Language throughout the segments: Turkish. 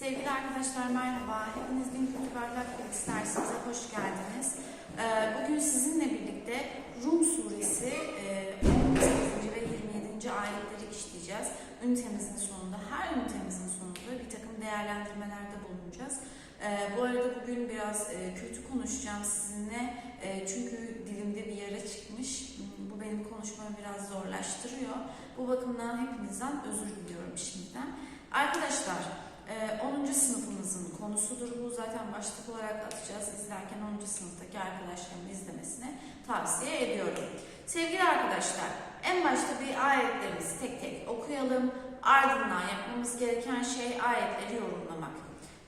Sevgili arkadaşlar merhaba. Hepiniz Din Kültür Ahlak Bilgisi dersimize hoş geldiniz. Ee, Bugün sizinle birlikte Rum suresi e, 18. ve 27. ayetleri işleyeceğiz. Ünitemizin sonunda, her ünitemizin sonunda bir takım değerlendirmelerde bulunacağız. Ee, Bu arada bugün biraz e, kötü konuşacağım sizinle. E, Çünkü dilimde bir yara çıkmış. Hmm, Bu benim konuşmamı biraz zorlaştırıyor. Bu bakımdan hepinizden özür diliyorum şimdiden. Arkadaşlar, 10. sınıfımızın konusudur bu. Zaten başlık olarak atacağız. İzlerken 10. sınıftaki arkadaşlarımın izlemesini tavsiye ediyorum. Sevgili arkadaşlar, en başta bir ayetlerimizi tek tek okuyalım. Ardından yapmamız gereken şey ayetleri yorumlamak.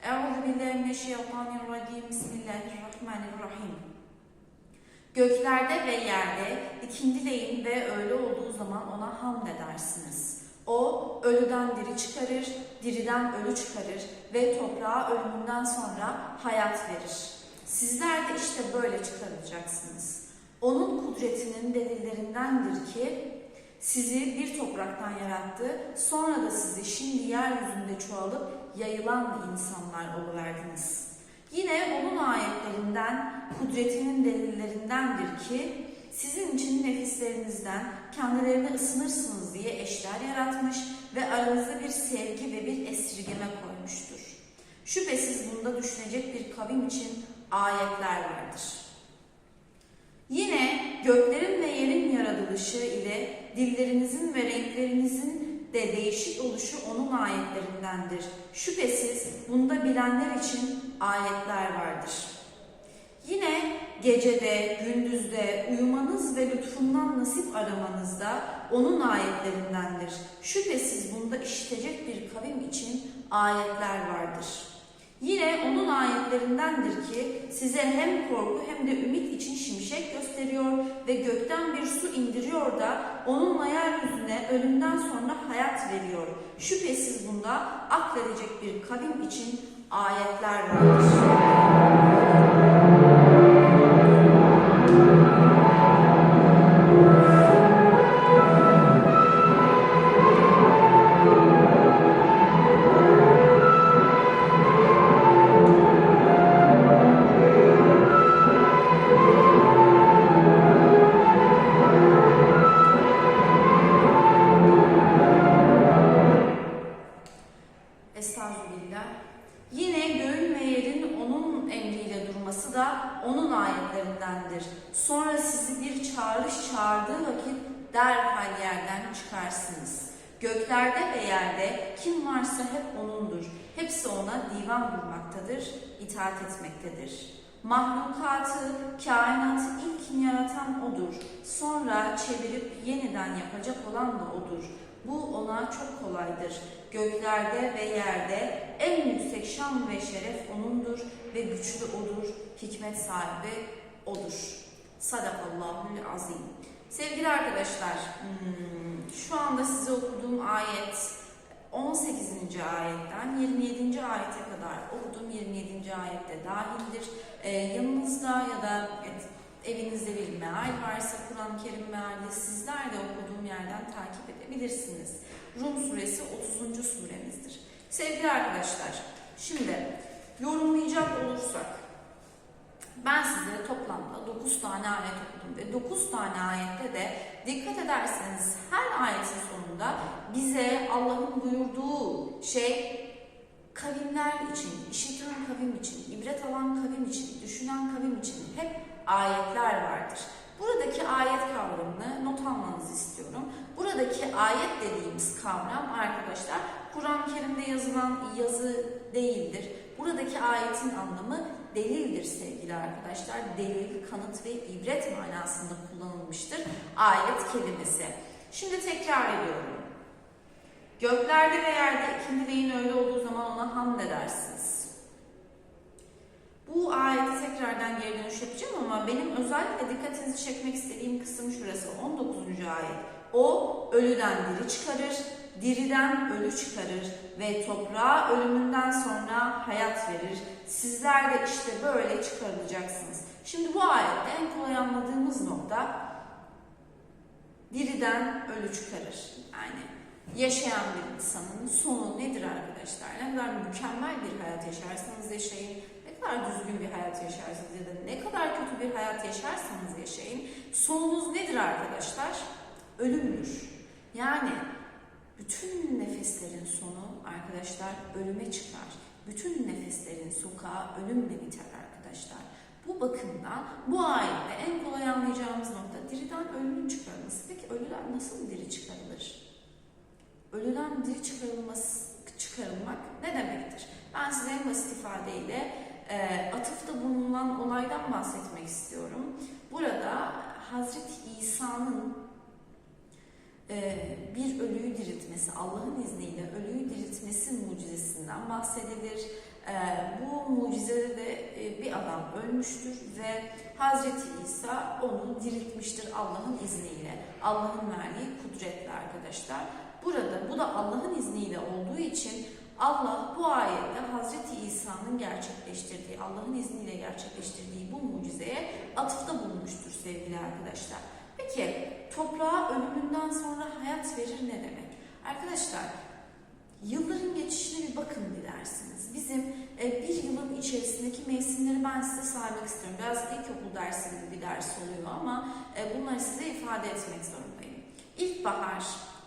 Euzubillahimineşşeytanirracim. Bismillahirrahmanirrahim. Göklerde ve yerde ikindileyin ve öyle olduğu zaman ona hamd edersiniz. O ölüden diri çıkarır, diriden ölü çıkarır ve toprağa ölümünden sonra hayat verir. Sizler de işte böyle çıkarılacaksınız. Onun kudretinin delillerindendir ki sizi bir topraktan yarattı, sonra da sizi şimdi yeryüzünde çoğalıp yayılan insanlar oluverdiniz. Yine onun ayetlerinden, kudretinin delillerindendir ki sizin için nefislerinizden kendilerine ısınırsınız diye eşler yaratmış ve aranızda bir sevgi ve bir esirgeme koymuştur. Şüphesiz bunda düşünecek bir kavim için ayetler vardır. Yine göklerin ve yerin yaratılışı ile dillerinizin ve renklerinizin de değişik oluşu onun ayetlerindendir. Şüphesiz bunda bilenler için ayetler vardır. Yine gecede, gündüzde uyumanız ve lütfundan nasip aramanızda onun ayetlerindendir. Şüphesiz bunda işitecek bir kavim için ayetler vardır. Yine onun ayetlerindendir ki size hem korku hem de ümit için şimşek gösteriyor ve gökten bir su indiriyor da onunla yeryüzüne ölümden sonra hayat veriyor. Şüphesiz bunda akledecek bir kavim için ayetler vardır. Derhal yerden çıkarsınız. Göklerde ve yerde kim varsa hep O'nundur. Hepsi O'na divan kurmaktadır, itaat etmektedir. Mahlukatı, kainatı ilk yaratan O'dur. Sonra çevirip yeniden yapacak olan da O'dur. Bu ona çok kolaydır. Göklerde ve yerde en yüksek şan ve şeref O'nundur ve güçlü O'dur. Hikmet sahibi O'dur. Sadakallahul azim. Sevgili arkadaşlar, hmm, şu anda size okuduğum ayet 18. ayetten 27. ayete kadar okuduğum 27. ayette dahildir. Ee, yanınızda ya da evinizde bir meal varsa Kur'an-ı Kerim meali sizler de okuduğum yerden takip edebilirsiniz. Rum suresi 30. suremizdir. Sevgili arkadaşlar, şimdi yorumlayacak olursak ben size toplamda 9 tane ayet okudum ve 9 tane ayette de dikkat ederseniz her ayetin sonunda bize Allah'ın buyurduğu şey kavimler için, işiten kavim için, ibret alan kavim için, düşünen kavim için hep ayetler vardır. Buradaki ayet kavramını not almanızı istiyorum. Buradaki ayet dediğimiz kavram arkadaşlar Kur'an-ı Kerim'de yazılan yazı değildir. Buradaki ayetin anlamı delildir sevgili arkadaşlar. Delil, kanıt ve ibret manasında kullanılmıştır ayet kelimesi. Şimdi tekrar ediyorum. Göklerde ve yerde ikindileyin öyle olduğu zaman ona hamd edersiniz. Bu ayete tekrardan geri dönüş yapacağım ama benim özellikle dikkatinizi çekmek istediğim kısım şurası 19. ayet. O ölüden diri çıkarır, diriden ölü çıkarır ve toprağa ölümünden sonra hayat verir. Sizler de işte böyle çıkarılacaksınız. Şimdi bu ayette en kolay anladığımız nokta diriden ölü çıkarır. Yani yaşayan bir insanın sonu nedir arkadaşlar? Ne kadar mükemmel bir hayat yaşarsanız yaşayın, ne kadar düzgün bir hayat yaşarsanız ya da ne kadar kötü bir hayat yaşarsanız yaşayın, sonunuz nedir arkadaşlar? Ölümdür. Yani bütün nefeslerin sonu arkadaşlar ölüme çıkar. Bütün nefeslerin sokağı ölümle biter arkadaşlar. Bu bakımdan bu ayette en kolay anlayacağımız nokta diriden ölünün çıkarılması. Peki ölüler nasıl diri çıkarılır? Ölüden diri çıkarılması, çıkarılmak ne demektir? Ben size en basit ifadeyle e, atıfta bulunan olaydan bahsetmek istiyorum. Burada Hazreti İsa'nın bir ölüyü diriltmesi, Allah'ın izniyle ölüyü diriltmesi mucizesinden bahsedilir. E, bu mucizede de e, bir adam ölmüştür ve Hazreti İsa onu diriltmiştir Allah'ın izniyle. Allah'ın verdiği kudretle arkadaşlar. Burada bu da Allah'ın izniyle olduğu için Allah bu ayette Hazreti İsa'nın gerçekleştirdiği, Allah'ın izniyle gerçekleştirdiği bu mucizeye atıfta bulunmuştur sevgili arkadaşlar. Peki toprağa ölümünden sonra hayat verir ne demek? Arkadaşlar yılların geçişine bir bakın dilersiniz. Bizim e, bir yılın içerisindeki mevsimleri ben size saymak istiyorum. Biraz ilkokul dersi gibi bir ders oluyor ama e, bunları size ifade etmek zorundayım. İlkbahar,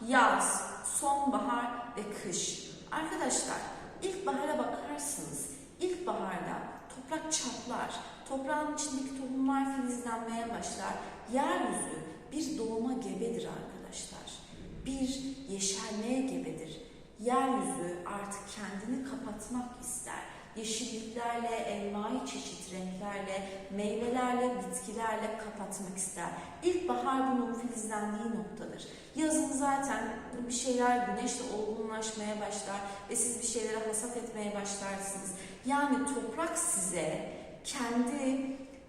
yaz, sonbahar ve kış. Arkadaşlar ilkbahara bakarsınız. İlkbaharda toprak çatlar, toprağın içindeki tohumlar filizlenmeye başlar. Yeryüzü bir doğuma gebedir arkadaşlar. Bir yeşermeye gebedir. Yeryüzü artık kendini kapatmak ister. Yeşilliklerle, elmai çeşit renklerle, meyvelerle, bitkilerle kapatmak ister. İlkbahar bunun filizlendiği noktadır. Yazın zaten bir şeyler güneşle olgunlaşmaya başlar ve siz bir şeylere hasat etmeye başlarsınız. Yani toprak size kendi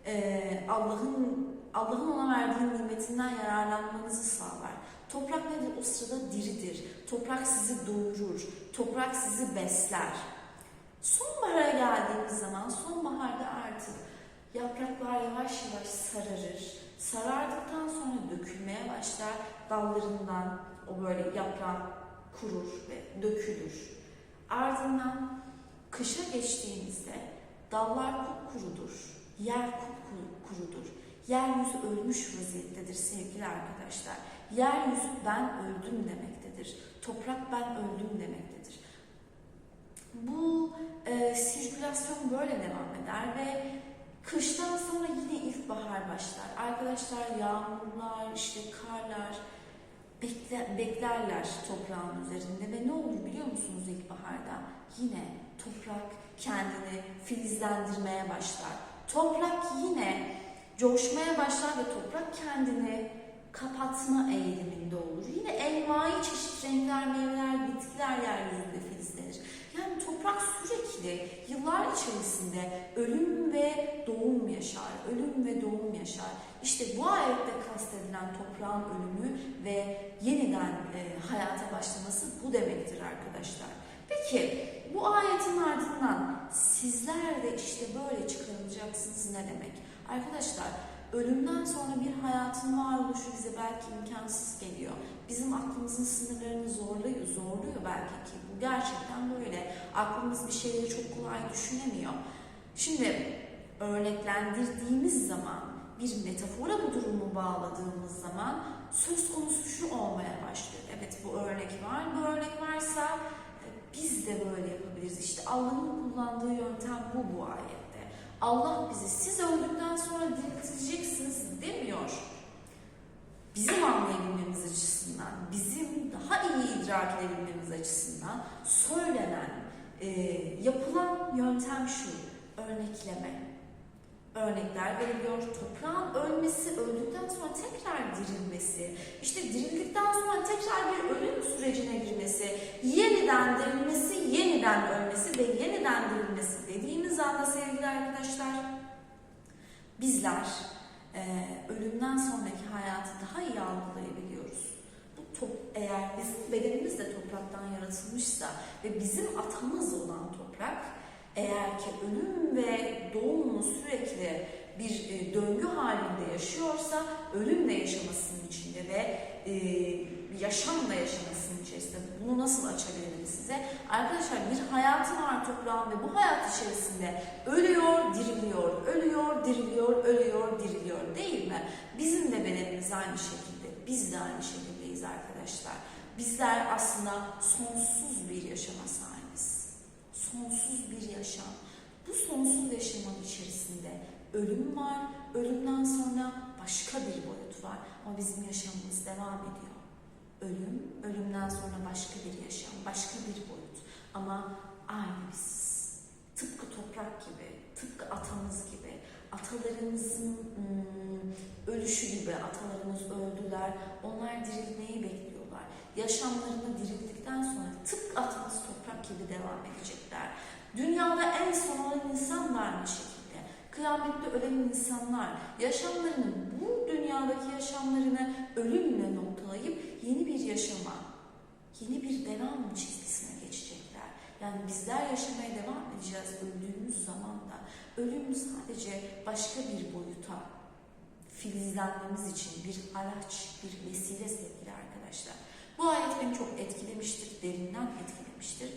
e, Allah'ın Allah'ın ona verdiği nimetinden yararlanmanızı sağlar. Toprak nedir? O sırada diridir. Toprak sizi doğurur. Toprak sizi besler. Sonbahara geldiğimiz zaman sonbaharda artık yapraklar yavaş yavaş sararır. Sarardıktan sonra dökülmeye başlar. Dallarından o böyle yaprak kurur ve dökülür. Ardından kışa geçtiğimizde dallar kupkurudur. Yer kupkurudur. Yeryüzü ölmüş vaziyettedir sevgili arkadaşlar. Yeryüzü ben öldüm demektedir. Toprak ben öldüm demektedir. Bu e, sirkülasyon böyle devam eder ve kıştan sonra yine ilkbahar başlar. Arkadaşlar yağmurlar, işte karlar bekle, beklerler toprağın üzerinde ve ne olur biliyor musunuz ilkbaharda? Yine toprak kendini filizlendirmeye başlar. Toprak yine coşmaya başlar ve toprak kendini kapatma eğiliminde olur. Yine elmai çeşit renkler, meyveler, bitkiler yeryüzünde filizlenir. Yani toprak sürekli yıllar içerisinde ölüm ve doğum yaşar, ölüm ve doğum yaşar. İşte bu ayette kastedilen toprağın ölümü ve yeniden e, hayata başlaması bu demektir arkadaşlar. Peki bu ayetin ardından sizler de işte böyle çıkarılacaksınız ne demek? Arkadaşlar ölümden sonra bir hayatın varoluşu bize belki imkansız geliyor. Bizim aklımızın sınırlarını zorluyor, zorluyor belki ki bu gerçekten böyle. Aklımız bir şeyleri çok kolay düşünemiyor. Şimdi örneklendirdiğimiz zaman bir metafora bu durumu bağladığımız zaman söz konusu şu olmaya başlıyor. Evet bu örnek var. Bu örnek varsa e, biz de böyle yapabiliriz. İşte Allah'ın kullandığı yöntem bu bu ayette. Allah bizi siz öldükten sonra dirilteceksiniz demiyor. Bizim anlayabilmemiz açısından, bizim daha iyi idrak edebilmemiz açısından söylenen, e, yapılan yöntem şu, örnekleme. Örnekler veriliyor. Toprağın ölmesi, öldükten sonra tekrar dirilmesi, işte dirildikten sonra tekrar bir ölüm sürecine girmesi, yeniden dirilmesi, yeniden ölmesi ve yeniden dirilmesi dediğimiz anda sevgili arkadaşlar, bizler e, ölümden sonraki hayatı daha iyi algılayabiliyoruz. Bu top, eğer bizim bedenimiz de topraktan yaratılmışsa ve bizim atamız olan toprak, eğer ki ölüm ve doğumu sürekli bir e, döngü halinde yaşıyorsa ölüm de yaşamasının içinde ve e, yaşam da yaşamasının içerisinde bunu nasıl açabilirim size? Arkadaşlar bir hayatı var toprağın ve bu hayat içerisinde ölüyor, diriliyor, ölüyor, diriliyor, ölüyor, diriliyor değil mi? Bizim de bedenimiz aynı şekilde, biz de aynı şekildeyiz arkadaşlar. Bizler aslında sonsuz bir yaşama sahibiz. Sonsuz bir yaşam. Bu sonsuz yaşamın içerisinde ölüm var, ölümden sonra başka bir boyut var. Ama bizim yaşamımız devam ediyor. Ölüm, ölümden sonra başka bir yaşam, başka bir boyut. Ama aynı biz. Tıpkı toprak gibi, tıpkı atamız gibi, atalarımızın hmm, ölüşü gibi, atalarımız öldüler, onlar dirilmeyi bekliyorlar. Yaşamlarını dirildikten sonra tıpkı atamız toprak gibi devam edecekler. Dünyada en son olan insan mı şekilde? Kıyamette ölen insanlar yaşamlarını, bu dünyadaki yaşamlarını ölümle noktalayıp yeni bir yaşama, yeni bir devam çizgisine geçecekler. Yani bizler yaşamaya devam edeceğiz öldüğümüz zaman da. Ölüm sadece başka bir boyuta filizlenmemiz için bir araç, bir vesile sevgili arkadaşlar. Bu ayet beni çok etkilemiştir, derinden etkilemiştir.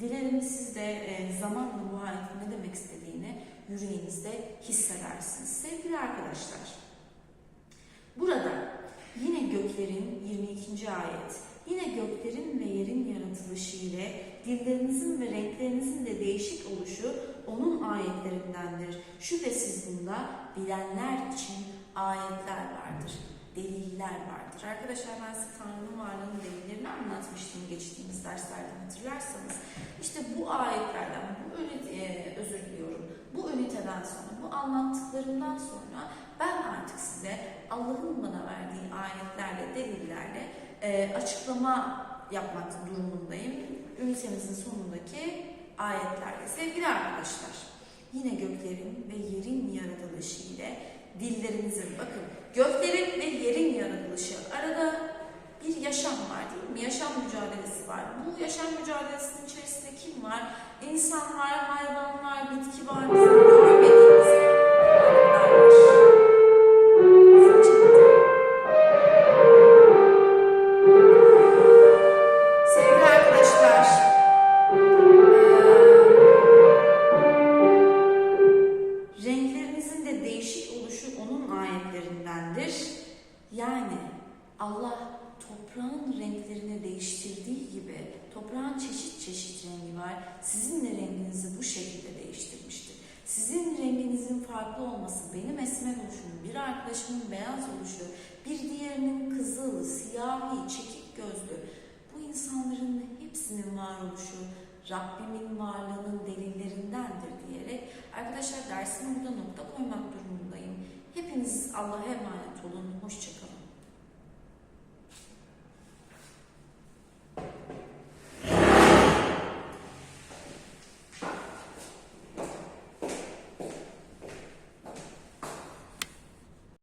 Dilerim siz de e, zamanla bu ayetin ne demek istediğini yüreğinizde hissedersiniz. Sevgili arkadaşlar, burada yine göklerin 22. ayet, yine göklerin ve yerin yaratılışı ile dillerinizin ve renklerinizin de değişik oluşu onun ayetlerindendir. Şüphesiz bunda bilenler için ayetler vardır, deliller vardır. Arkadaşlar ben size Tanrı'nın varlığının delillerini anlatmıştım geçtiğimiz derslerde hatırlarsanız. İşte bu ayetlerden, bu ünite, e, özür diliyorum, bu üniteden sonra, bu anlattıklarımdan sonra ben artık size Allah'ın bana verdiği ayetlerle, delillerle e, açıklama yapmak durumundayım. Ünitemizin sonundaki ayetlerle. Sevgili arkadaşlar, yine göklerin ve yerin yaratılışı ile dillerinizin, bakın göklerin ve yerin yaratılışı arada bir yaşam var değil mi? Yaşam mücadelesi var. Bu yaşam mücadelesinin içerisinde kim var? İnsan var, hayvan bitki var, bizim insanların hepsinin varoluşu Rabbimin varlığının delillerindendir diyerek arkadaşlar dersime burada nokta koymak durumundayım. Hepiniz Allah'a emanet olun. Hoşçakalın.